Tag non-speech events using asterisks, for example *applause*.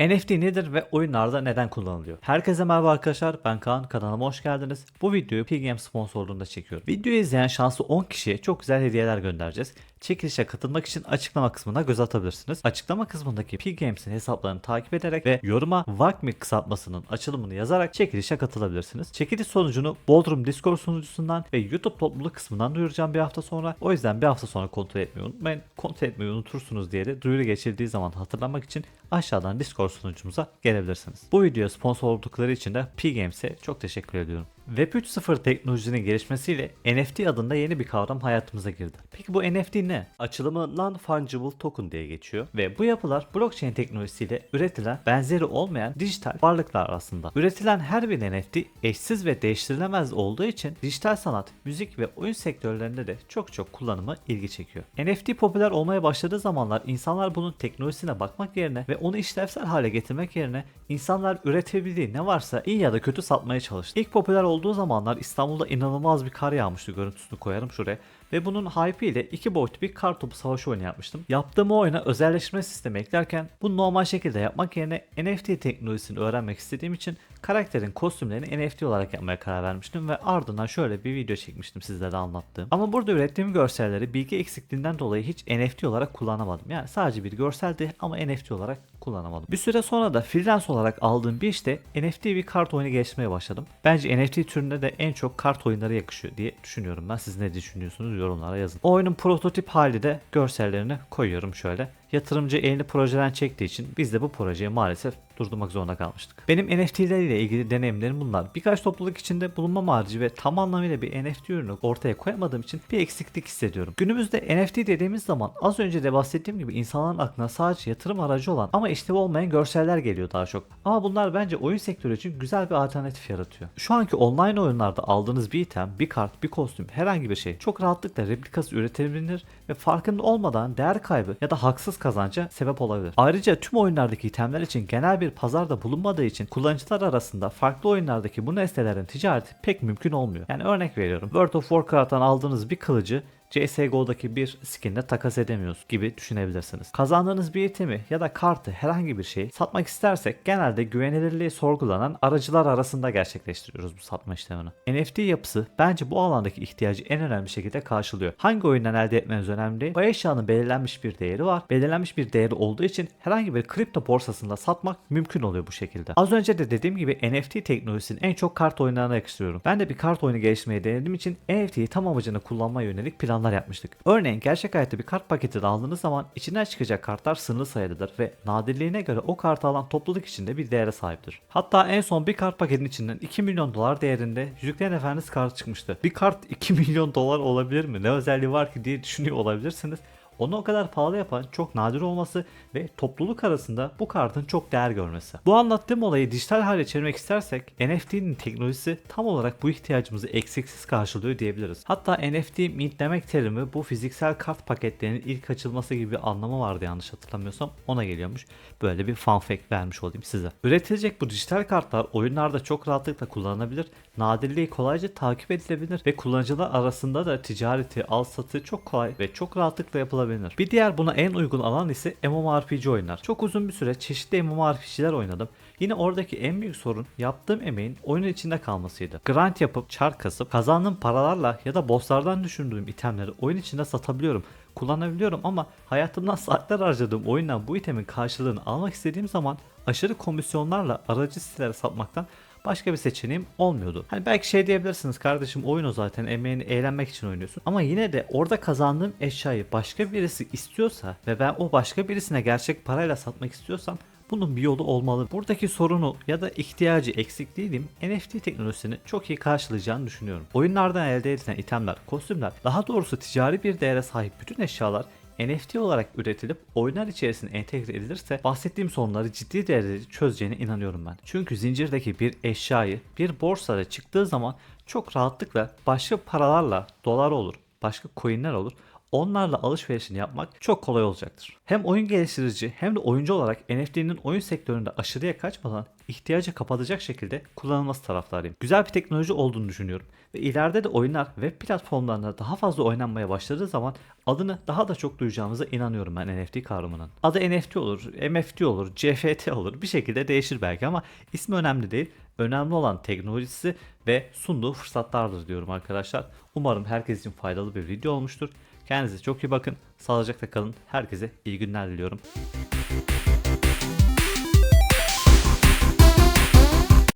NFT nedir ve oyunlarda neden kullanılıyor? Herkese merhaba arkadaşlar ben Kaan kanalıma hoş geldiniz. Bu videoyu PGM sponsorluğunda çekiyorum. Videoyu izleyen şanslı 10 kişiye çok güzel hediyeler göndereceğiz. Çekilişe katılmak için açıklama kısmına göz atabilirsiniz. Açıklama kısmındaki PGMs'in hesaplarını takip ederek ve yoruma VAKMI kısaltmasının açılımını yazarak çekilişe katılabilirsiniz. Çekiliş sonucunu Bodrum Discord sunucusundan ve YouTube topluluk kısmından duyuracağım bir hafta sonra. O yüzden bir hafta sonra kontrol etmeyi unutmayın. Kontrol etmeyi unutursunuz diye de duyuru geçildiği zaman hatırlamak için aşağıdan Discord sunucumuza gelebilirsiniz. Bu videoya sponsor oldukları için de PGames'e çok teşekkür ediyorum. Web 3.0 teknolojinin gelişmesiyle NFT adında yeni bir kavram hayatımıza girdi. Peki bu NFT ne? Açılımı Non-Fungible Token diye geçiyor ve bu yapılar blockchain teknolojisiyle üretilen benzeri olmayan dijital varlıklar aslında. Üretilen her bir NFT eşsiz ve değiştirilemez olduğu için dijital sanat, müzik ve oyun sektörlerinde de çok çok kullanımı ilgi çekiyor. NFT popüler olmaya başladığı zamanlar insanlar bunun teknolojisine bakmak yerine ve onu işlevsel hale getirmek yerine insanlar üretebildiği ne varsa iyi ya da kötü satmaya çalıştı. İlk popüler olduğu zamanlar İstanbul'da inanılmaz bir kar yağmıştı görüntüsünü koyarım şuraya ve bunun hype ile iki boyutlu bir kar topu savaşı oyunu yapmıştım. Yaptığım oyuna özelleştirme sistemi eklerken bunu normal şekilde yapmak yerine NFT teknolojisini öğrenmek istediğim için karakterin kostümlerini NFT olarak yapmaya karar vermiştim ve ardından şöyle bir video çekmiştim sizlere anlattığım. Ama burada ürettiğim görselleri bilgi eksikliğinden dolayı hiç NFT olarak kullanamadım. Yani sadece bir görseldi ama NFT olarak kullanamadım. Bir süre sonra da freelance olarak aldığım bir işte NFT bir kart oyunu geliştirmeye başladım. Bence NFT türünde de en çok kart oyunları yakışıyor diye düşünüyorum ben. Siz ne düşünüyorsunuz yorumlara yazın. O oyunun prototip hali de görsellerini koyuyorum şöyle. Yatırımcı elini projeden çektiği için biz de bu projeyi maalesef durdurmak zorunda kalmıştık. Benim NFT'ler ile ilgili deneyimlerim bunlar. Birkaç topluluk içinde bulunmam harici ve tam anlamıyla bir NFT ürünü ortaya koyamadığım için bir eksiklik hissediyorum. Günümüzde NFT dediğimiz zaman az önce de bahsettiğim gibi insanların aklına sadece yatırım aracı olan ama işlevi olmayan görseller geliyor daha çok. Ama bunlar bence oyun sektörü için güzel bir alternatif yaratıyor. Şu anki online oyunlarda aldığınız bir item, bir kart, bir kostüm, herhangi bir şey çok rahatlıkla replikası üretilebilir ve farkında olmadan değer kaybı ya da haksız kazanca sebep olabilir. Ayrıca tüm oyunlardaki itemler için genel bir pazarda bulunmadığı için kullanıcılar arasında farklı oyunlardaki bu nesnelerin ticareti pek mümkün olmuyor. Yani örnek veriyorum. World of Warcraft'tan aldığınız bir kılıcı CSGO'daki bir skinle takas edemiyoruz gibi düşünebilirsiniz. Kazandığınız bir itemi ya da kartı herhangi bir şeyi satmak istersek genelde güvenilirliği sorgulanan aracılar arasında gerçekleştiriyoruz bu satma işlemini. NFT yapısı bence bu alandaki ihtiyacı en önemli şekilde karşılıyor. Hangi oyundan elde etmeniz önemli değil. Bu eşyanın belirlenmiş bir değeri var. Belirlenmiş bir değeri olduğu için herhangi bir kripto borsasında satmak mümkün oluyor bu şekilde. Az önce de dediğim gibi NFT teknolojisini en çok kart oyunlarına yakıştırıyorum. Ben de bir kart oyunu geliştirmeyi denediğim için NFT'yi tam amacına kullanmaya yönelik plan planlar yapmıştık. Örneğin gerçek hayatta bir kart paketi aldığınız zaman içinden çıkacak kartlar sınırlı sayıdadır ve nadirliğine göre o kartı alan topluluk içinde bir değere sahiptir. Hatta en son bir kart paketinin içinden 2 milyon dolar değerinde Yüzüklerin Efendisi kartı çıkmıştı. Bir kart 2 *laughs* milyon dolar olabilir mi? Ne özelliği var ki diye düşünüyor olabilirsiniz. Onu o kadar pahalı yapan çok nadir olması ve topluluk arasında bu kartın çok değer görmesi. Bu anlattığım olayı dijital hale çevirmek istersek NFT'nin teknolojisi tam olarak bu ihtiyacımızı eksiksiz karşılıyor diyebiliriz. Hatta NFT mint demek terimi bu fiziksel kart paketlerinin ilk açılması gibi bir anlamı vardı yanlış hatırlamıyorsam ona geliyormuş. Böyle bir fun fact vermiş olayım size. Üretilecek bu dijital kartlar oyunlarda çok rahatlıkla kullanılabilir, nadirliği kolayca takip edilebilir ve kullanıcılar arasında da ticareti, al satı çok kolay ve çok rahatlıkla yapılabilir yapılabilir. Bir diğer buna en uygun alan ise MMORPG oyunlar. Çok uzun bir süre çeşitli MMORPG'ler oynadım. Yine oradaki en büyük sorun yaptığım emeğin oyunun içinde kalmasıydı. Grind yapıp çar kasıp kazandığım paralarla ya da bosslardan düşündüğüm itemleri oyun içinde satabiliyorum kullanabiliyorum ama hayatımdan *laughs* saatler harcadığım oyundan bu itemin karşılığını almak istediğim zaman aşırı komisyonlarla aracı sitelere satmaktan başka bir seçeneğim olmuyordu. Hani belki şey diyebilirsiniz kardeşim oyun o zaten emeğini eğlenmek için oynuyorsun. Ama yine de orada kazandığım eşyayı başka birisi istiyorsa ve ben o başka birisine gerçek parayla satmak istiyorsam bunun bir yolu olmalı. Buradaki sorunu ya da ihtiyacı eksik değilim NFT teknolojisini çok iyi karşılayacağını düşünüyorum. Oyunlardan elde edilen itemler, kostümler, daha doğrusu ticari bir değere sahip bütün eşyalar NFT olarak üretilip oyunlar içerisine entegre edilirse bahsettiğim sorunları ciddi derecede çözeceğine inanıyorum ben. Çünkü zincirdeki bir eşyayı bir borsada çıktığı zaman çok rahatlıkla başka paralarla dolar olur, başka coinler olur onlarla alışverişini yapmak çok kolay olacaktır. Hem oyun geliştirici hem de oyuncu olarak NFT'nin oyun sektöründe aşırıya kaçmadan ihtiyacı kapatacak şekilde kullanılması taraftarıyım. Güzel bir teknoloji olduğunu düşünüyorum ve ileride de oyunlar web platformlarında daha fazla oynanmaya başladığı zaman adını daha da çok duyacağımıza inanıyorum ben NFT kavramının. Adı NFT olur, MFT olur, CFT olur bir şekilde değişir belki ama ismi önemli değil. Önemli olan teknolojisi ve sunduğu fırsatlardır diyorum arkadaşlar. Umarım herkes için faydalı bir video olmuştur. Kendinize çok iyi bakın. Sağlıcakla kalın. Herkese iyi günler diliyorum.